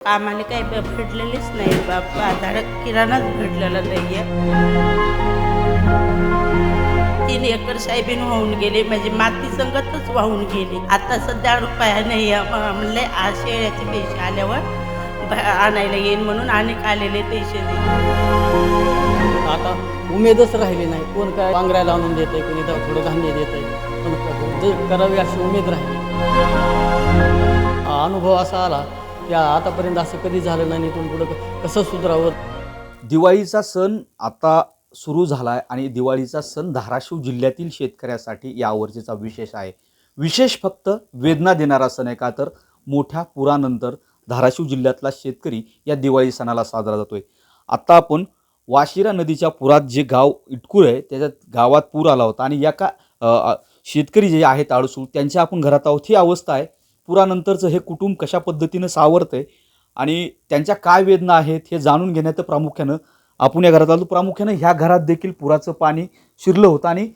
आम्हाला काही भेटलेलीच नाही बा- बाजारात किराणाच भेटलेला नाहीये. तीन एकर साहेबीन वाहून गेली म्हणजे माती संगतच वाहून गेली. आता सध्या रुपया नाही म्हणले आज शेळ्याचे पैसे आल्यावर आणायला येईन म्हणून अनेक आलेले पैसे दे आता उमेदच राहिली नाही. कोण काय पांघरायला आणून देत आहे कोणी थोडं धान्य देत आहे पण करावी अशी उमेद राहिली. अनुभव असा आला या आतापर्यंत असं कधी झालं नाही आणि इथून पुढं कसं सुधारावं? दिवाळीचा सण आता सुरू झाला आहे आणि दिवाळीचा सण धाराशिव जिल्ह्यातील शेतकऱ्यासाठी यावर्षीचा विशेष आहे. विशेष फक्त वेदना देणारा सण आहे का तर मोठ्या पुरानंतर धाराशिव जिल्ह्यातला शेतकरी या दिवाळी सणाला साजरा जातोय. आता आपण वाशिरा नदीच्या पुरात जे गाव इटकूर आहे त्याच्यात गावात पूर आला होता आणि या का शेतकरी जे आहेत आळसू त्यांच्या आपण घरात आहोत ही अवस्था आहे. पुरानंतरचं हे कुटुंब कशा पद्धतीनं सावरतं आहे आणि त्यांच्या काय वेदना आहेत हे जाणून घेण्याचं प्रामुख्यानं आपण या घरात आलो. प्रामुख्यानं ह्या घरात देखील पुराचं पाणी शिरलं होतं आणि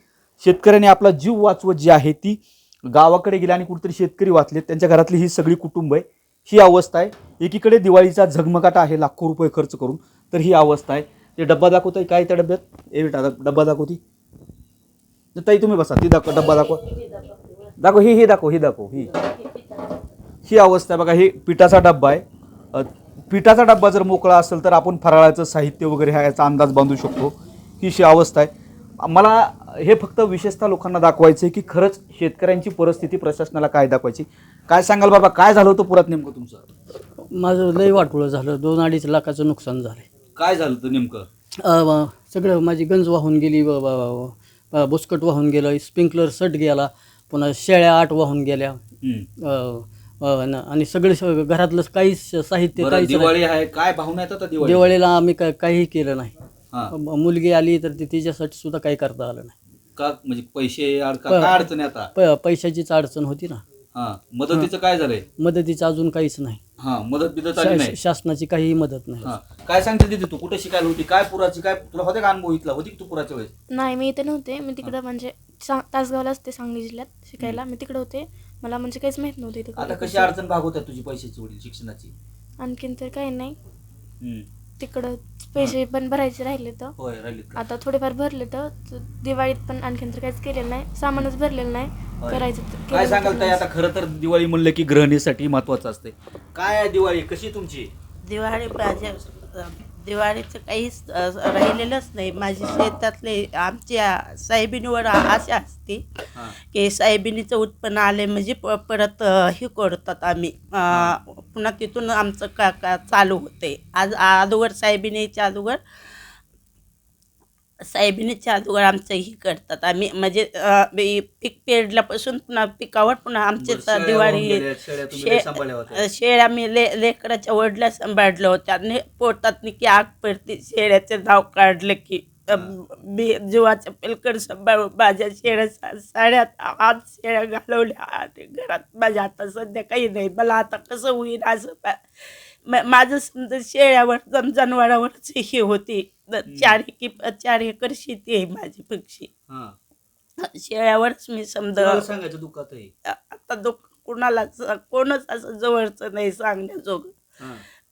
शेतकऱ्याने आपला जीव वाचवत जी आहे ती गावाकडे गेली आणि कुठेतरी शेतकरी वाचले त्यांच्या घरातली ही सगळी कुटुंब आहे. ही अवस्था आहे. एकीकडे दिवाळीचा झगमगाट आहे लाखो रुपये खर्च करून. तर ही अवस्था आहे. ते डब्बा दाखवत आहे काय त्या डब्यात? ए बेटा डब्बा दाखवती ताई तुम्ही बसा. ती दाखव डब्बा दाखव. दाखव ही ही दाखव ही दाखव ही. ही अवस्था आहे बघा ही पिठाचा डब्बा आहे. पिठाचा डब्बा जर मोकळा असेल तर आपण फराळाचं साहित्य वगैरे हा याचा अंदाज बांधू शकतो. ही अशी अवस्था आहे. मला हे फक्त विशेषतः लोकांना दाखवायचं आहे की खरंच शेतकऱ्यांची परिस्थिती प्रशासनाला काय दाखवायची? काय सांगाल बाबा? काय झालं होतं पुरात नेमकं तुमचं? माझं लय वाटोळं झालं. दोन अडीच लाखाचं नुकसान झालं काय झालं होतं नेमकं? सगळं माझी गंज वाहून गेली बुसकट वाहून गेलं स्प्रिंकलर सट गेला पुन्हा शेळ्या आठ वाहून गेल्या. न- आणि सगळं स- घरातलं काहीच साहित्य बरं, काहीच नाही. दिवाळी आहे काय भावना येतात आता दिवाळी दिवाळीला आम्ही काय काहीही केलं नाही. हा. म- मुलगी आली तर ती तिच्यासाठी सुद्धा काही करता आलं नाही. का म्हणजे पैसे अड- का- प- काय अडचण आहे आता? प पैशाचीच अडचण होती ना. हा मदतीचं काय झालंय? मदतीचं अजून काहीच नाही. हा मदत बिदत आली नाही? शासनाची काहीही मदत नाही. हा. काय सांगते तिथे तू? कुठे शिकायला होती? काय पुराची काय तुला होते का अनुभव इथला? होती का तू पुराच्या वेळेस? नाही मी इथे नव्हते. मी तिकडं म्हणजे सा- तासगावला असते सांगली जिल्ह्यात शिकायला. मी तिकडे होते. मला म्हणजे काहीच माहीत नव्हतं इथे आता कशी कसं. अडचण भागवतात तुझी पैशाची वडील शिक्षणाची आणखीन तर काही नाही हम्म. तिकडं पैसे पण भरायचे राहिले तर होय राहिलीत का? आता थोडेफार भरले तर त- दिवाळीत पण आणखीन तर काहीच केलेलं नाही सामानच भरलेलं नाही होय. करायचं तर- काय केलेलं सांगाल तर ताई नाही. आता खरं तर दिवाळी म्हणलं की गृहिणीसाठी महत्वाचं असते काय आहे दिवाळी कशी तुमची दिवाळी दिवाळीचं काहीच राहिलेलंच नाही. माझी शेतातले आमच्या साहेबिनीवर आशा असते. की साहेबिनीचं उत्पन्न आले म्हणजे प- परत हे करतात आम्ही. पुन्हा तिथून आमचं का का चालू होते आज अगोदर साहेबिनीच्या अगोदर साहेबिनीच्या अगोदर आमचं हे करतात. आम्ही म्हणजे अ, बी- पीक पेरल्यापासून पुन्हा पिकावर पुन्हा आमचे बरं, दिवाळी वाहून गेल्या, शेळ्या तुम्ही लय सांभाळल्या होत्या. शे- शेळ्या मी ले लेकराच्या वडल्या सांभाळल्या होत्या आणि पोटात की आग पडते शेळ्याचं नाव काढलं की. मी जीवाचं पेलकर सांभाळून माझ्या शेळ्या साड्यात आज शेळ्या घालवल्या आणि घरात माझ्या आता सध्या काही नाही. मला आता कसं होईल असं माझं समजा शेळ्यावर जम जनावरांवरच हे होती. चार एकी चार एकर शेती आहे माझी पक्षी. हा. शेळ्यावरच मी समजा सांगायचं दुःखात आता दुःख कुणालाच कोणच असं जवळचं नाही सांगण्याजोगं.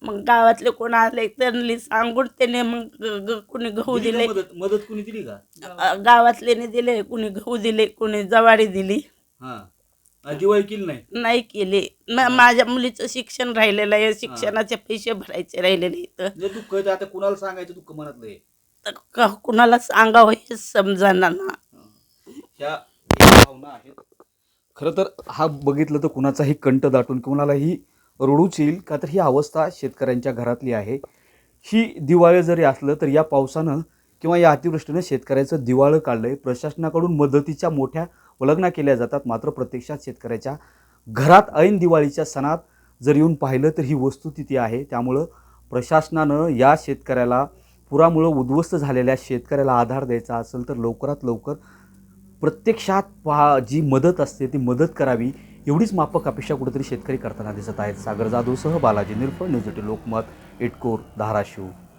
मग गावातले कोण आले त्यांनी सांगून त्याने मग कुणी गहू दिली मदत? मदत कुणी दिली का? अ, गावातल्याने दिले कुणी गहू दिले कुणी जवारी दिली. हा. दिवाळी केली नाही? नाही केली. म- माझ्या मुलीचं शिक्षण राहिलेलं आहे. शिक्षणाचे पैसे भरायचे राहिलेले आता कुणाला सांगायचं दुःख मनातलं आहे तर क- कुणाला सांगावं हे समजाना ना ह्या ह्या भावना आहेत खरं तर हा बघितलं तर कुणाचाही कंठ दाटून कुणालाही रडूच येईल का तर ही अवस्था शेतकऱ्यांच्या घरातली आहे. ही दिवाळी जरी असलं तर या पावसानं किंवा या अतिवृष्टीनं शेतकऱ्याचं दिवाळं काढलं आहे प्रशासनाकडून मदतीच्या मोठ्या वलगना केल्या जातात. मात्र प्रत्यक्षात शेतकऱ्याच्या घरात ऐन दिवाळीच्या सणात जर येऊन पाहिलं तर ही वस्तुस्थिती आहे. त्यामुळं प्रशासनानं या शेतकऱ्याला पुरामुळं उद्ध्वस्त झालेल्या शेतकऱ्याला आधार द्यायचा असेल तर लवकरात लवकर प्रत्यक्षात पहा जी मदत असते ती मदत करावी. एवढीच माफक अपेक्षा कुठेतरी शेतकरी करताना दिसत आहेत. सागर जाधवसह बालाजी निरफळ न्यूज एटी लोकमत इटकोर धाराशिव.